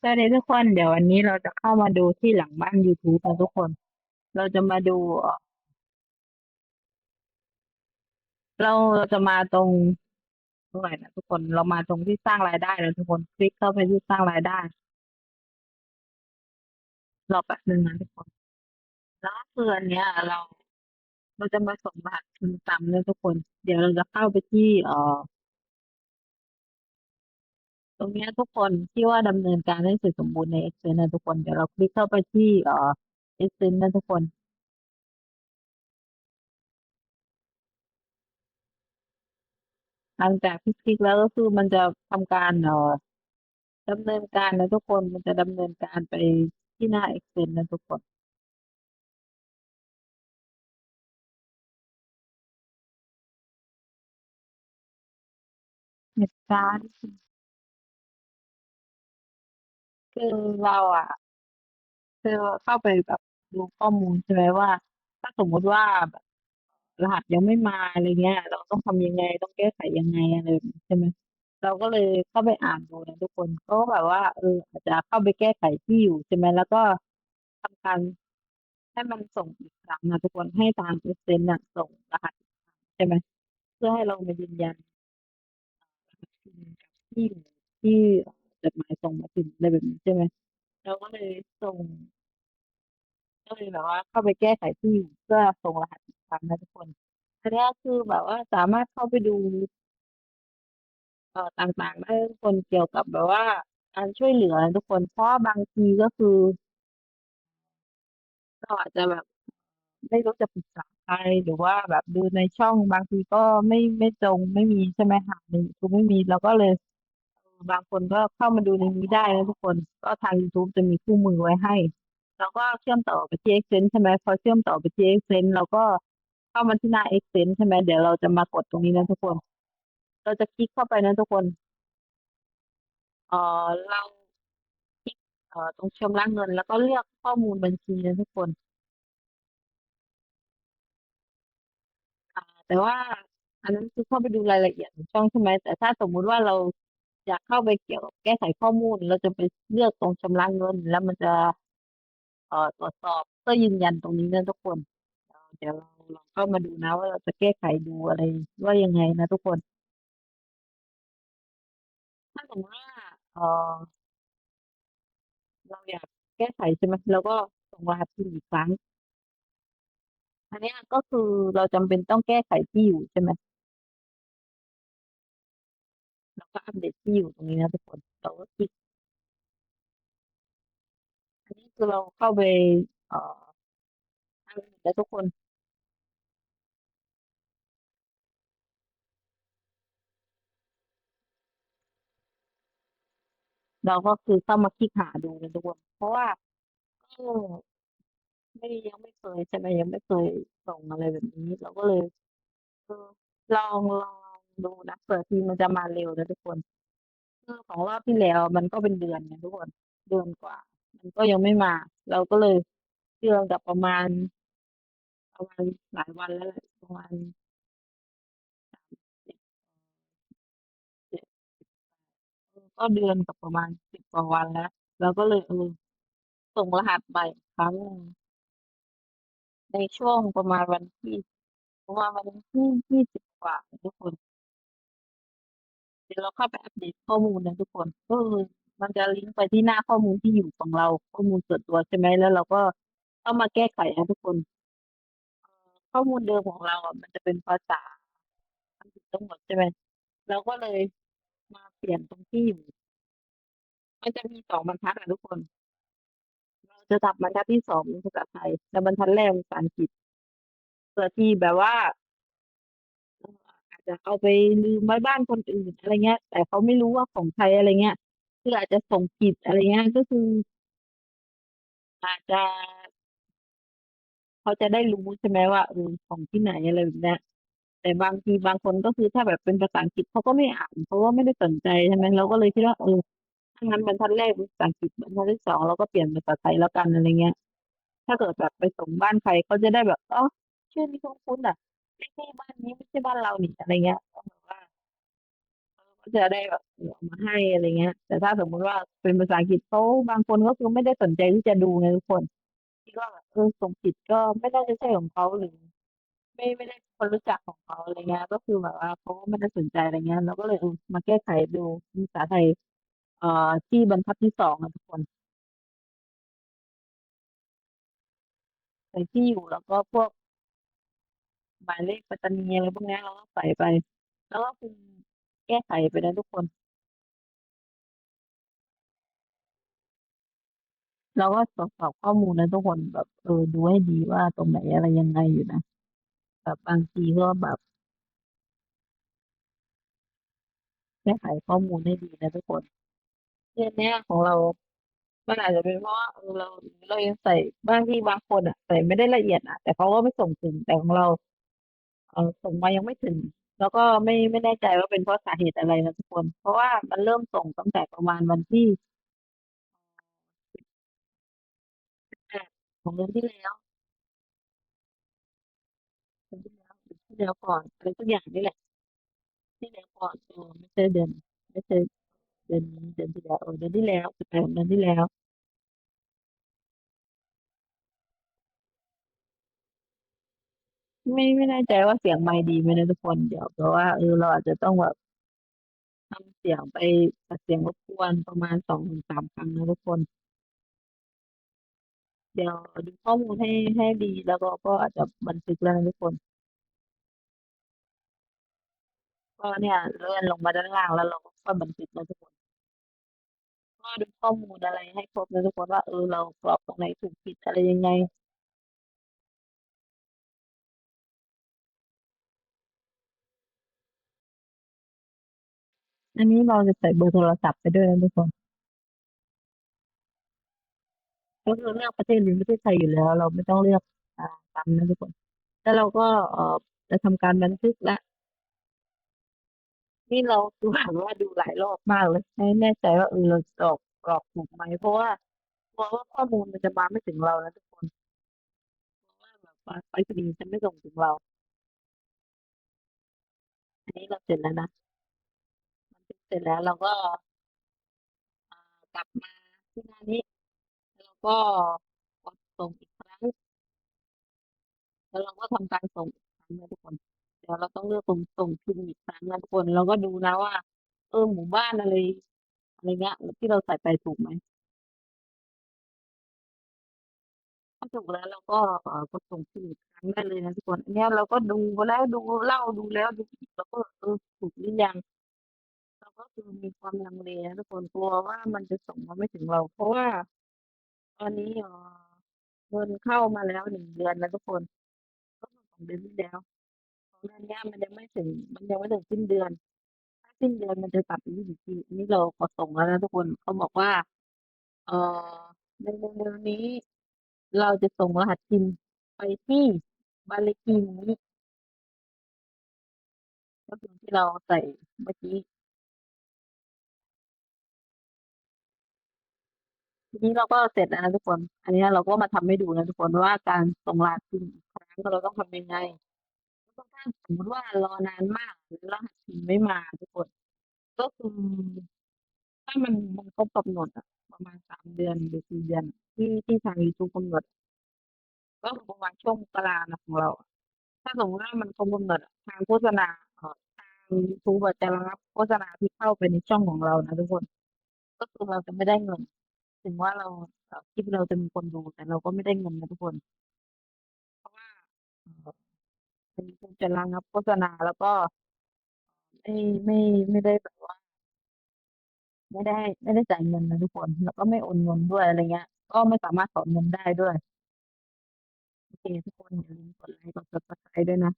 สวัสดีทุกคน เดี๋ยววันนี้เราจะเข้ามาดูที่หลังบ้าน YouTube นะทุกคน เราจะมาดู เราเราจะมาตรงตรงไหนนะทุกคนเรามาตรงที่สร้างรายได้นะทุกคนคลิกเข้าไปที่สร้างรายได้รอแป๊บนึงนะทุกคน แล้วคืออันเนี้ย เราเราจะมาส่งรหัสทุนต่ำนะทุกคน เดี๋ยวเราจะเข้าไปที่เอ่อ ตรงเนี้ยทุกคนที่ว่าดำเนินการให้เสร็จสมบูรณ์ใน Excel นะทุกคน เดี๋ยวเราคลิกเข้าไปที่เอ่อ Excel นะทุกคนหลังจากที่คลิกแล้วก็คือมันจะทำการเอ่อดำเนินการนะทุกคนมันจะดำเนินการไปที่หน้า Excel นะทุกคนเหตุการณ์ คือเราอะคือเข้าไปแบบดูข้อมูล ใช่ไหมว่า ถ้าสมมุติว่าแบบ รหัสยังไม่มา อะไรเงี้ย เราต้องทำยังไง ต้องแก้ไขยังไง อะไรแบบนี้ ใช่ไหม เราก็เลยเข้าไปอ่านดูนะทุกคนก็แบบว่า เออ อาจจะเข้าไปแก้ไขที่อยู่ ใช่ไหม แล้วก็ทำการ ให้มันส่งอีกครั้งนะทุกคน ให้ทางเอเซนน่ะส่งรหัส ใช่ไหม เพื่อให้เรามายืนยัน กับที่อยู่ ที่ จดหมายส่งมาถึง อะไรแบบนี้ ใช่ไหม เราก็เลยส่ง ก็เลยแบบว่าเข้าไปแก้ไขที่อยู่ เพื่อส่งรหัสอีกครั้งนะทุกคนอันนี้คือแบบว่าสามารถเข้าไปดู เอ่อ ต่าง ๆ ได้ทุกคน เกี่ยวกับแบบว่าการช่วยเหลือทุกคน เพราะว่าบางที ก็คือเราอาจจะแบบ ไม่รู้จะปรึกษาใคร หรือว่าแบบดูในช่อง บางทีก็ไม่ ไม่ตรง ไม่มี ใช่ไหม หาในยูทูบไม่มี เราก็เลย บางคนก็เข้ามาดูในนี้ได้นะทุกคน ก็ทาง YouTube จะมีคู่มือไว้ให้เราก็เชื่อมต่อไปที่ Accent ใช่ไหมพอเชื่อมต่อไปที่ Accent เราก็เข้ามาที่หน้า Accent ใช่ไหมเดี๋ยวเราจะมากดตรงนี้นะทุกคน เราจะคลิกเข้าไปนะทุกคนเออเราคลิกเอ่อตรงชำระเงิน แล้วก็เลือกข้อมูลบัญชีนะทุกคนแต่ว่าอันนั้นคือเข้าไปดูรายละเอียดของช่องใช่ไหมแต่ถ้าสมมุติว่าเรา อยากเข้าไปเกี่ยวกับแก้ไขข้อมูล เราจะไปเลือกตรงชำระเงิน แล้วมันจะ เอ่อ ตรวจสอบเพื่อยืนยันตรงนี้นะทุกคน เอ่อ เดี๋ยวเราลองเข้ามาดูนะว่า เราจะแก้ไขดูอะไรว่ายังไงนะทุกคน ถ้าสมมติว่า เอ่อ เราอยากแก้ไขใช่ไหม เราก็ส่งรหัสที่อยู่อีกครั้ง อันเนี้ยก็คือเราจำเป็นต้องแก้ไขที่อยู่ใช่ไหม ก็อัปเดตที่อยู่ตรงนี้นะทุกคนเราก็คลิกอันนี้คือเราเข้าไป เอ่อทางแล้วทุกคน เราก็คือเข้ามาคลิกหาดูนะทุกคน เพราะว่าก็ไม่ยังไม่เคยใช่ไหมยังไม่เคยส่งอะไรแบบนี้ เราก็เลย เออลองลอง ดูนะเผื่อทีมันจะมาเร็วนะทุกคน คือของรอบที่แล้วมันก็เป็นเดือนไงทุกคนเดือนกว่า มันก็ยังไม่มา เราก็เลยเดือนกับประมาณประมาณหลายวันแล้วแหละประมาณก็เดือนกับประมาณสิบกว่าวันแล้วเราก็เลยเออส่งรหัสไปครั้งหนึ่งในช่วงประมาณวันที่ประมาณวันที่ยี่สิบกว่าทุกคน เดี๋ยวเราเข้าไปอัปเดตข้อมูลนะทุกคนก็คือมันจะลิงก์ไปที่หน้าข้อมูลที่อยู่ของเราข้อมูลส่วนตัวใช่ไหมแล้วเราก็ต้องมาแก้ไขนะทุกคน ข้อมูลเดิมของเราอะมันจะเป็นภาษาอังกฤษทั้งหมดใช่ไหมเราก็เลยมาเปลี่ยนตรงที่อยู่ มันจะมีสองบรรทัดอะทุกคน เราจะทำบรรทัดที่สองเป็นภาษาไทย และบรรทัดแรกเป็นภาษาอังกฤษเพื่อที่แบบว่า จะเอาไปลืมไว้บ้านคนอื่นอะไรเงี้ย แต่เขาไม่รู้ว่าของใครอะไรเงี้ย คืออาจจะส่งผิดอะไรเงี้ย ก็คือ อาจจะ เขาจะได้รู้ใช่ไหมว่าเออของที่ไหนอะไรแบบเนี้ยแต่บางทีบางคนก็คือถ้าแบบเป็นภาษาอังกฤษเขาก็ไม่อ่านเพราะว่าไม่ได้สนใจใช่ไหมเราก็เลยคิดว่าเออถ้างั้นบรรทัดแรกเป็นภาษาอังกฤษบรรทัดที่สองเราก็เปลี่ยนเป็นภาษาไทยแล้วกันอะไรเงี้ย ถ้าเกิดแบบไปส่งบ้านใครเขาจะได้แบบอ๋อชื่อนี้คุ้นๆอะ ไม่ใช่บ้านนี้ไม่ใช่บ้านเรานี่อะไรเงี้ย ก็แบบว่าจะได้แบบเออเอามาให้อะไรเงี้ย แต่ถ้าสมมุติว่าเป็นภาษาอังกฤษเขาบางคนก็คือไม่ได้สนใจที่จะดูไงทุกคนคิดว่าแบบเออส่งผิดก็ไม่น่าจะใช่ของเขาหรือ ไม่ไม่ได้คนรู้จักของเขาอะไรเงี้ย ก็คือแบบว่าเขาก็ไม่ได้สนใจอะไรเงี้ยเราก็เลยเออมาแก้ไขดูภาษาไทยเอ่อที่บรรทัดที่2อะทุกคนใส่ที่อยู่แล้วก็พวก หมายเลขปรษณีย์อะไรพวกเนี้ย เราก็ใส่ไป แล้วก็คือแก้ไขไปนะทุกคน เราก็ตรวจสอบข้อมูลนะทุกคนแบบ เออ ดูให้ดีว่าตรงไหนอะไรยังไงอยู่นะ แบบบางทีก็แบบ แก้ไขข้อมูลให้ดีนะทุกคนคืออันเนี้ยของเรา มันอาจจะเป็นเพราะว่าเออเราเรายังใส่บางทีบางคนอะ ใส่ไม่ได้ละเอียดนะแต่เขาก็ไม่ส่งถึงแต่ของเรา เอ่อ ส่งมายังไม่ถึง แล้วก็ไม่ ไม่แน่ใจว่าเป็นเพราะสาเหตุอะไรนะทุกคน เพราะว่ามันเริ่มส่งตั้งแต่ประมาณวันที่ 18 ของเดือนที่แล้ว เดือนที่แล้วหรือที่แล้วก่อน อะไรสักอย่างนี่แหละ ที่แล้วก่อน เออ ไม่ใช่เดือน ไม่ใช่เดือนนี้ เดือนที่แล้ว เออ เดือนที่แล้ว 18ของเดือนที่แล้ว ไม่ไม่แน่ใจว่าเสียงไมค์ดีไหมนะทุกคน เดี๋ยวแบบว่าเออเราอาจจะต้องแบบทำเสียงไปตัดเสียงรบกวนประมาณ2-3ครั้งนะทุกคน เดี๋ยวดูข้อมูลให้ให้ดีแล้วเราก็อาจจะบันทึกแล้วนะทุกคน ก็เนี่ยเลื่อนลงมาด้านล่างแล้วเราก็ค่อยบันทึกนะทุกคนก็ดูข้อมูลอะไรให้ครบนะทุกคนว่าเออเรากรอกตรงไหนถูกผิดอะไรยังไง อันนี้เราจะใส่เบอร์โทรศัพท์ไปด้วยนะทุกคนก็คือเลือกประเทศนี้ประเทศไทยอยู่แล้ว เราไม่ต้องเลือกอ่าซ้ำนะทุกคน แล้วเราก็เอ่อจะทำการบันทึกล้วนี่เราคือแบบว่าดูหลายรอบมากเลยไม่แน่ใจว่าเออเรากรอกกรอกถูกไหมเพราะว่ากลัวว่าข้อมูลมันจะมาไม่ถึงเรานะทุกคนกลัวว่าแบบว่าไปรษณีย์จะไม่ส่งถึงเรา อันนี้เราเสร็จแล้วนะ เสร็จแล้วเราก็กลับมาที่หน้านี้ แล้วก็กดส่งอีกครั้ง แล้วเราก็ทำการส่งอีกครั้งนะทุกคนเดี๋ยวเราต้องเลือกตรงส่งพิมพ์อีกครั้งนะทุกคนเราก็ดูนะว่า เออหมู่บ้านอะไรอะไรเงี้ยที่เราใส่ไปถูกไหมถ้าถูกแล้วเราก็เอ่อกดส่งพิมพ์อีกครั้งได้เลยนะทุกคนอันเนี้ยเราก็ดูแล้วดูเล่าดูแล้วดูอีกเราก็เออถูกหรือยัง ก็คือมีความลังเลนะทุกคน กลัวว่ามันจะส่งมาไม่ถึงเรา เพราะว่า ตอนนี้ เอ่อ เงินเข้ามาแล้ว 1 เดือนแล้วทุกคน ก็คือของเดือนที่แล้ว ของเดือนเนี้ยมันยังไม่ถึง มันยังไม่ถึงสิ้นเดือน ถ้าสิ้นเดือนมันจะตัดเป็น20ที นี้เรากดส่งแล้วนะทุกคน เขาบอกว่า เอ่อ ในเร็ว ๆ นี้ เราจะส่งรหัส PIN ไปที่บ้านเลขที่นี้ ก็คือที่เราใส่เมื่อกี้ ทีนี้เราก็เสร็จแล้วนะทุกคน อันนี้เราก็มาทำให้ดูนะทุกคนว่าการส่งรหัส PIN อีกครั้งเราต้องทำยังไงแล้วก็ถ้าสมมติว่ารอนานมากหรือรหัส PIN ไม่มาทุกคน ก็คือถ้ามันมันครบกำหนดอะประมาณ3เดือนหรือ4เดือนที่ที่ทางยูทูบกำหนด ก็คือประมาณช่วงกรานะของเรา ถ้าสมมติว่ามันครบกำหนดทางโฆษณาเอ่อทางยูทูบจะรับโฆษณาที่เข้าไปในช่องของเรานะทุกคน ก็คือเราจะไม่ได้เงิน ถึงว่าเรา เอ่อ คลิปเราจะมีคนดู แต่เราก็ไม่ได้เงินนะทุกคน เพราะว่า เอ่อทางยูทูบจะระงับโฆษณา แล้วก็ ไม่ ไม่ ไม่ได้แบบว่า ไม่ได้ ไม่ได้จ่ายเงินนะทุกคน แล้วก็ไม่โอนเงินด้วย อะไรเงี้ย ก็ไม่สามารถถอนเงินได้ด้วย โอเค ทุกคนอย่าลืมกดไลก์กด Subscribe ด้วยนะ